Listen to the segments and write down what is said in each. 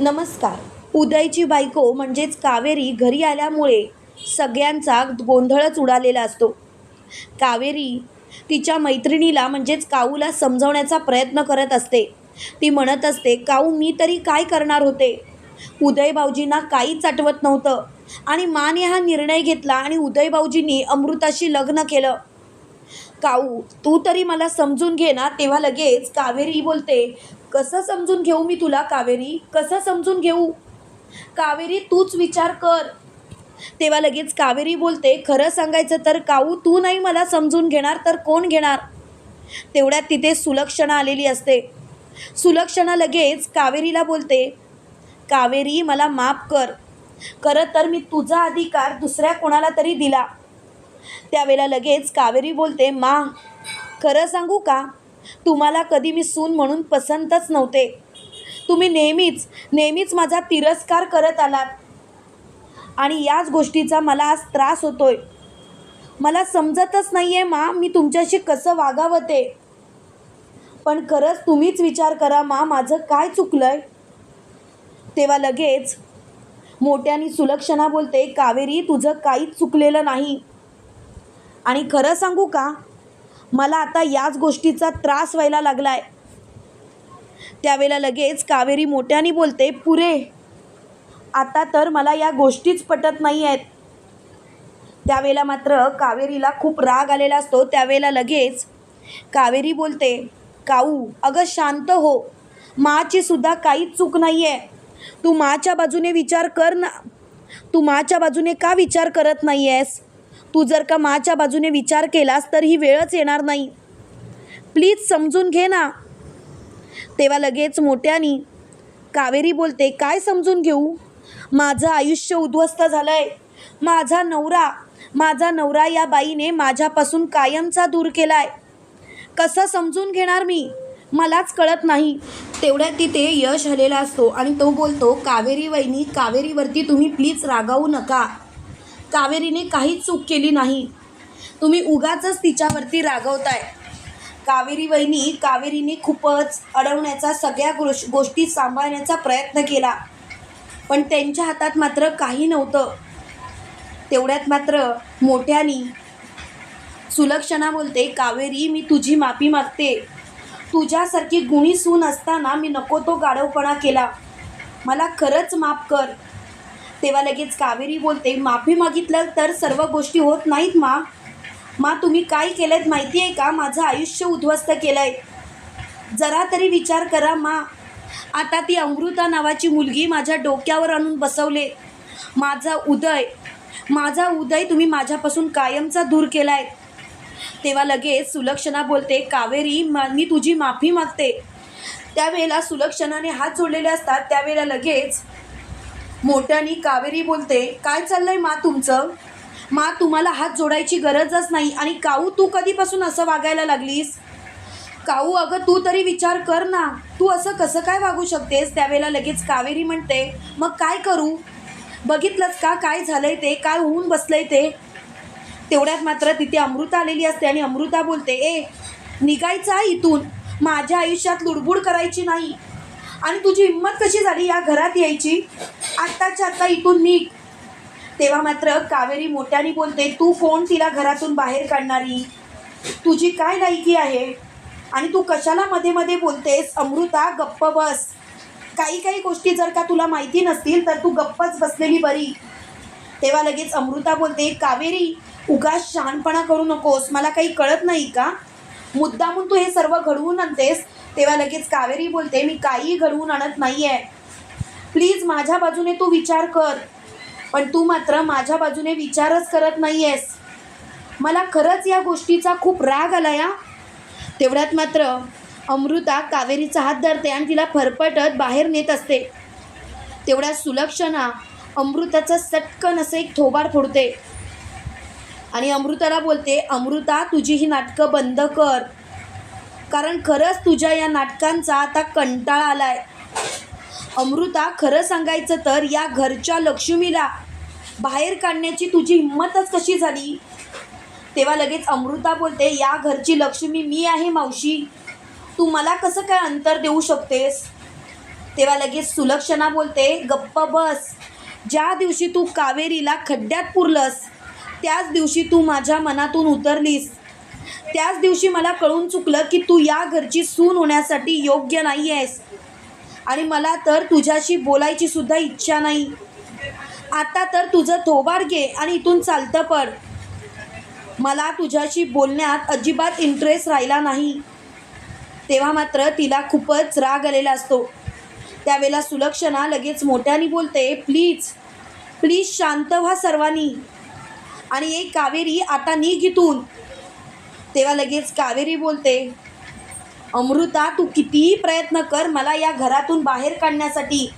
नमस्कार. उदयची बायको म्हणजेच कावेरी घरी आल्यामुळे सगळ्यांचा गोंधळच उडालेला असतो. कावेरी तिच्या मैत्रिणीला म्हणजेच काऊला समजवण्याचा प्रयत्न करत असते. ती म्हणत असते काऊ मी तरी काय करणार होते? उदय भाऊजींना काहीच आठवत नव्हतं आणि माने हा निर्णय घेतला आणि उदय भाऊजींनी अमृताशी लग्न केलं. काऊ तू तरी मला समजून घे ना तेव्हा लगेच कावेरी बोलते कसं समजून घेऊ मी तुला कावेरी? कसं समजून घेऊ? कावेरी तूच विचार कर. तेव्हा लगेच कावेरी बोलते खरं सांगायचं तर काऊ तू नाही मला समजून घेणार तर कोण घेणार? तेवढ्यात तिथे सुलक्षणा आलेली असते. सुलक्षणा लगेच कावेरीला बोलते कावेरी मला माफ कर. खरं तर मी तुझा अधिकार दुसऱ्या कोणाला तरी दिला. त्यावेळेला लगेच कावेरी बोलते मा खरं सांगू का? तुम्हाला कधी मी सून म्हणून पसंतच नव्हते. तुम्ही नेहमीच नेहमीच माझा तिरस्कार करत आलात. आणि याच गोष्टीचा मला आज त्रास होतोय. मला समजतच नाही आहे मा मी तुमच्याशी कसं वागावं ते पण खरंच तुम्हीच विचार करा मा माझं काय चुकलं आहे तेव्हा लगेच मोठ्यानी सुलक्षणा बोलते कावेरी तुझं काहीच चुकलेलं नाही. आणि खरं सांगू का? मला आता याच गोष्टीचा त्रास व्हायला लागला आहे त्यावेळेला लगेच कावेरी मोठ्याने बोलते पुरे आता तर मला या गोष्टीच पटत नाही आहेत त्यावेळेला मात्र कावेरीला खूप राग आलेला असतो. त्यावेळेला लगेच कावेरी बोलते काऊ अगं शांत हो. माची सुद्धा काहीच चूक नाही आहे तू माच्या बाजूने विचार कर ना. तू माच्या बाजूने का विचार करत नाही आहेस तू जर का माच्या बाजूने विचार केलास तर ही वेळच येणार नाही. प्लीज समजून घे ना. तेव्हा लगेच मोठ्यानी कावेरी बोलते काय समजून घेऊ? माझं आयुष्य उद्ध्वस्त झालं आहे माझा नवरा माझा नवरा या बाईने माझ्यापासून कायमचा दूर केला आहे कसं समजून घेणार मी? मलाच कळत नाही. तेवढ्यात तिथे यश आलेला असतो आणि तो बोलतो कावेरी वहिनी कावेरीवरती तुम्ही प्लीज रागावू नका. कावेरीने काही चूक केली नाही. तुम्ही उगाचच तिच्यावरती रागवताय. कावेरी वहिनी कावेरीने खूपच अडवण्याचा सगळ्या गोष गोष्टी सांभाळण्याचा प्रयत्न केला. पण त्यांच्या हातात मात्र काही नव्हतं. तेवढ्यात मात्र मोठ्यानी सुलक्षणा बोलते कावेरी मी तुझी माफी मागते. तुझ्यासारखी गुणी सून असताना मी नको तो गाढवपणा केला. मला खरंच माफ कर. तेव्हा लगेच कावेरी बोलते माफी मागितलं तर सर्व गोष्टी होत नाहीत मा. मा तुम्ही काय केलं माहिती आहे का? माझं आयुष्य उद्ध्वस्त केलं आहे जरा तरी विचार करा मा. आता ती अमृता नावाची मुलगी माझ्या डोक्यावर आणून बसवले. माझा उदय माझा उदय तुम्ही माझ्यापासून कायमचा दूर केला आहे तेव्हा लगेच सुलक्षणा बोलते कावेरी मी तुझी माफी मागते. त्यावेळेला सुलक्षणाने हात जोडलेले असतात त्यावेळेला लगेच मोठ्यानी कावेरी बोलते काय चाललंय मा तुमचं? मा तुम्हाला हात जोडायची गरजच नाही आणि काऊ तू कधीपासून असं वागायला लागलीस? काऊ अगं तू तरी विचार कर ना. तू असं कसं काय वागू शकतेस? त्यावेळेला लगेच कावेरी म्हणते मग काय करू? बघितलंच का काय झालंय ते? काय होऊन बसलंय ते? तेवढ्यात मात्र तिथे अमृता आलेली असते आणि अमृता बोलते ए निघायचं आहे इथून. माझ्या आयुष्यात लुडबुड करायची नाही. आणि तुझी हिंमत कशी झाली या घरात यायची? आत्ताच्या आत्ता इथून निघ. तेव्हा मात्र कावेरी मोठ्याने बोलते तू कोण तिला घरातून बाहेर काढणारी. तुझी काय लायकी आहे? आणि तू कशाला मध्ये मध्ये बोलतेस? अमृता गप्प बस. काही काही गोष्टी जर का तुला माहिती नसतील तर तू गप्पच बसलेली बरी. तेव्हा लगेच अमृता बोलते कावेरी उगाच शहाणपणा करू नकोस. मला काही कळत नाही का? मुद्दामून तू हे सर्व घडवून आणतेस? तेव्हा लगेच कावेरी बोलते मी काही घडवून आणत नाही आहे प्लीज माझ्या बाजूने तू विचार कर. पण तू मात्र माझ्या बाजूने विचारच करत नाही आहेस मला खरंच या गोष्टीचा खूप राग आला या तेवढ्यात मात्र अमृता कावेरीचा हात धरते आणि तिला फरफटत बाहेर नेत असते. तेवढ्या सुलक्षणा अमृताचं सटकन असं एक थोबार फोडते. आणि अमृताला बोलते अमृता तुझी ही नाटकं बंद कर. कारण खरंच तुझ्या या नाटकांचा आता कंटाळा आला आहे अमृता खरं सांगायचं तर या घरच्या लक्ष्मीला बाहेर काढण्याची तुझी हिंमतच कशी झाली? तेव्हा लगेच अमृता बोलते या घरची लक्ष्मी मी आहे मावशी. तू मला कसं काय अंतर देऊ शकतेस? तेव्हा लगेच सुलक्षणा बोलते गप्प बस. ज्या दिवशी तू कावेरीला खड्ड्यात पुरलंस त्याच दिवशी तू माझ्या मनातून उतरलीस. त्याच दिवशी मला कळून चुकलं की तू या घरची सून होण्यासाठी योग्य नाही आहेस आणि मला तर तुझ्याशी बोलायची सुद्धा इच्छा नाही. आता तर तुझं थोबार घे आणि इथून चालतं पड. मला तुझ्याशी बोलण्यात अजिबात इंटरेस्ट राहिला नाही. तेव्हा मात्र तिला खूपच राग आलेला असतो. त्यावेळेला सुलक्षणा लगेच मोठ्याने बोलते प्लीज प्लीज शांत व्हा सर्वांनी. आणि एक कावेरी आता निघ इथून. तेव्हा लगेच कावेरी बोलते अमृता तू कितीही प्रयत्न कर मला या घरातून बाहेर काढण्यासाठी.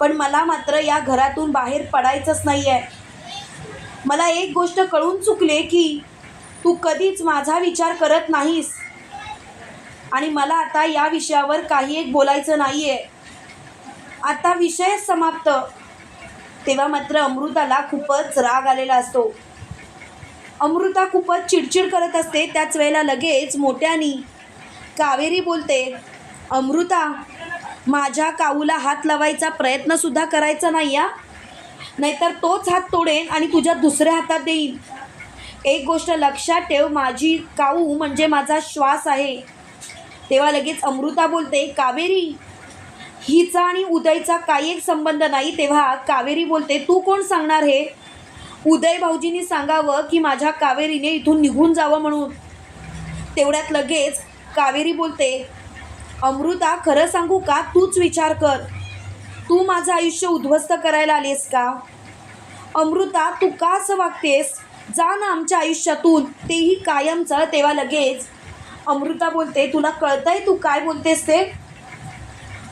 पण मला मात्र या घरातून बाहेर पडायचंच नाही आहे मला एक गोष्ट कळून चुकले की तू कधीच माझा विचार करत नाहीस. आणि मला आता या विषयावर काही एक बोलायचं नाही आहे आता विषय समाप्त. तेव्हा मात्र अमृताला खूपच राग आलेला असतो. अमृता खूपच चिडचिड करत असते त्याच वेळेला लगेच मोठ्यानी कावेरी बोलते अमृता माझ्या काऊला हात लावायचा प्रयत्नसुद्धा करायचा नाही या नाहीतर तोच हात तोडेन आणि तुझ्या दुसऱ्या हातात देईन. एक गोष्ट लक्षात ठेव माझी काऊ म्हणजे माझा श्वास आहे. तेव्हा लगेच अमृता बोलते कावेरी हिचा आणि उदयचा काही एक संबंध नाही. तेव्हा कावेरी बोलते तू कोण सांगणार हे? उदय भाऊजींनी सांगावं की माझ्या कावेरीने इथून निघून जावं म्हणून. तेवढ्यात लगेच कावेरी बोलते अमृता खरं सांगू का? तूच विचार कर. तू माझं आयुष्य उद्ध्वस्त करायला आलीस का? अमृता तू का असं वागतेस? जा ना आमच्या आयुष्यातून तेही कायमचं तेव्हा लगेच. अमृता बोलते तुला कळतंय तू काय बोलतेस ते?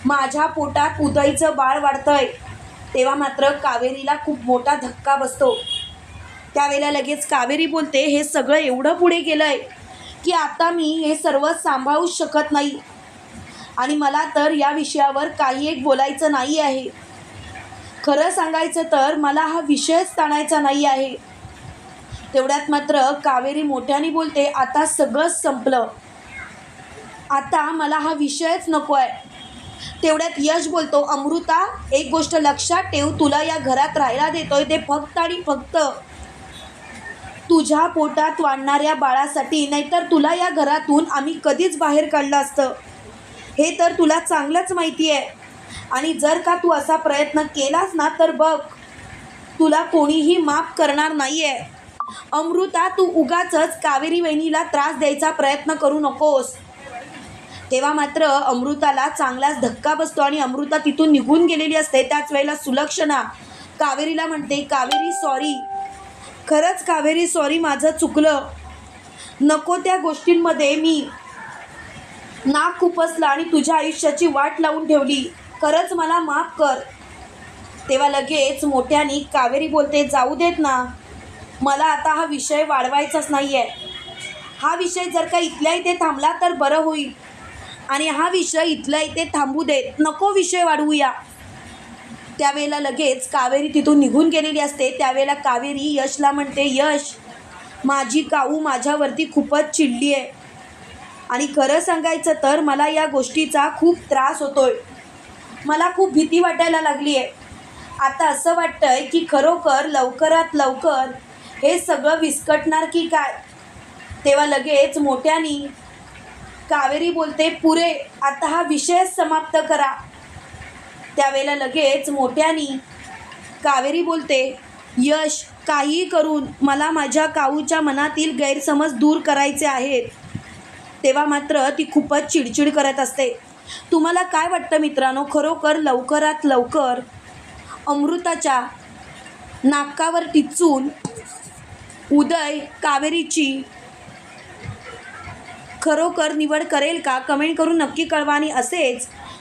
माझ्या पोटात उदयचं बाळ वाढतंय. तेव्हा मात्र कावेरीला खूप मोठा धक्का बसतो. त्यावेळेला लगेच कावेरी बोलते हे सगळं एवढं पुढे गेलं आहे की आता मी हे सर्व सांभाळूच शकत नाही. आणि मला तर या विषयावर काही एक बोलायचं नाही आहे. खरं सांगायचं तर मला हा विषयच ताणायचा नाही आहे. तेवढ्यात मात्र कावेरी मोठ्याने बोलते आता सगळंच संपलं. आता मला हा विषयच नको आहे तेवढ्यात यश बोलतो अमृता एक गोष्ट लक्षात ठेव तुला या घरात राहायला देतोय ते फक्त आणि फक्त तुझ्या पोटात वाढणाऱ्या बाळासाठी नाहीतर तुला या घरातून आम्ही कधीच बाहेर काढलं असतं. हे तर तुला चांगलंच माहिती आहे. आणि जर का तू असा प्रयत्न केलास ना तर बघ तुला कोणीही माफ करणार नाही आहे अमृता तू उगाचच कावेरी वहिनीला त्रास द्यायचा प्रयत्न करू नकोस. तेव्हा मात्र अमृताला चांगलाच धक्का बसतो आणि अमृता तिथून निघून गेलेली असते. त्याच वेळेला सुलक्षणा कावेरीला म्हणते कावेरी सॉरी खरंच कावेरी सॉरी माझं चुकलं. नको त्या गोष्टींमध्ये मी नाक खुपसला आणि तुझ्या आयुष्याची वाट लावून ठेवली. खरंच मला माफ कर. तेव्हा लगेच मोठ्यानी कावेरी बोलते जाऊ देत ना. मला आता हा विषय वाढवायचाच नाही आहे हा विषय जर का इथल्या इथे थांबला तर बरं होईल. आणि हा विषय इथल्या इथे थांबू देत. नको विषय वाढवूया. त्यावेळेला लगेच कावेरी तिथून निघून गेलेली असते. त्यावेळेला कावेरी यशला म्हणते यश माझी काऊ माझ्यावरती खूपच चिडली आहे. आणि खरं सांगायचं तर मला या गोष्टीचा खूप त्रास होतोय. मला खूप भीती वाटायला लागली आहे. आता असं वाटतंय की खरोखर लवकरात लवकर हे सगळं विस्कटणार की काय? तेव्हा लगेच मोठ्यानी कावेरी बोलते पुरे आता हा विषय समाप्त करा. त्यावेळेला लगेच मोठ्यानी कावेरी बोलते यश काहीही करून मला माझ्या काऊच्या मनातील गैरसमज दूर करायचे आहेत. तेव्हा मात्र ती खूपच चिडचिड करत असते. तुम्हाला काय वाटतं मित्रांनो? खरोखर लवकरात लवकर अमृताच्या नाकावर टिचून उदय कावेरीची खरोखर निवड करेल का? कमेंट करून नक्की कळवा आणि असेच